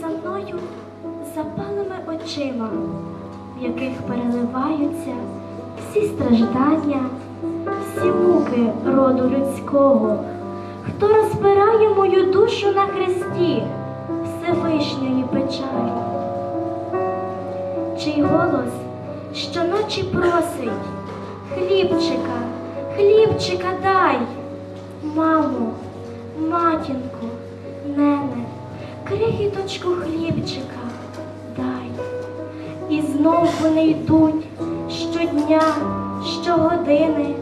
за мною запалими очима, в яких переливаються всі страждання, всі муки роду людського, хто розпирає мою душу на хресті Всевишньої печалі, чий голос щоночі просить хлібчика, хлібчика дай, мамо, матінко, нене, крихіточку хлібчика дай. І знов вони йдуть щодня, щогодини,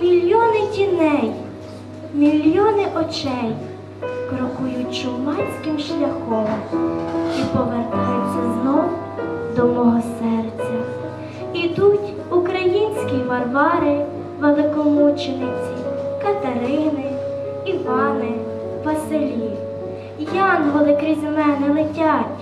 мільйони тіней, мільйони очей крокують чумацьким шляхом і повертаються знов до мого серця. Ідуть українські варвари, великомучениці, Катерини, Янголи крізь мене летять.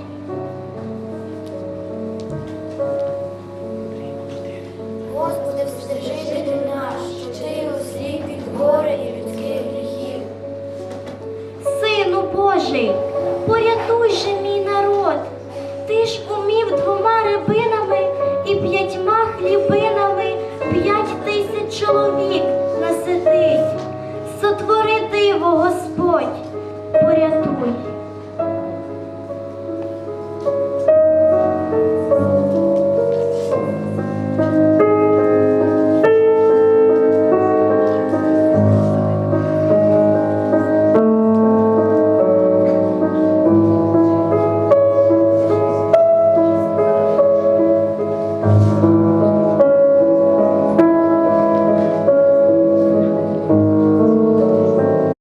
Господи, встежителю наш, що ти осліп від гори і людських гріхів. Сину Божий,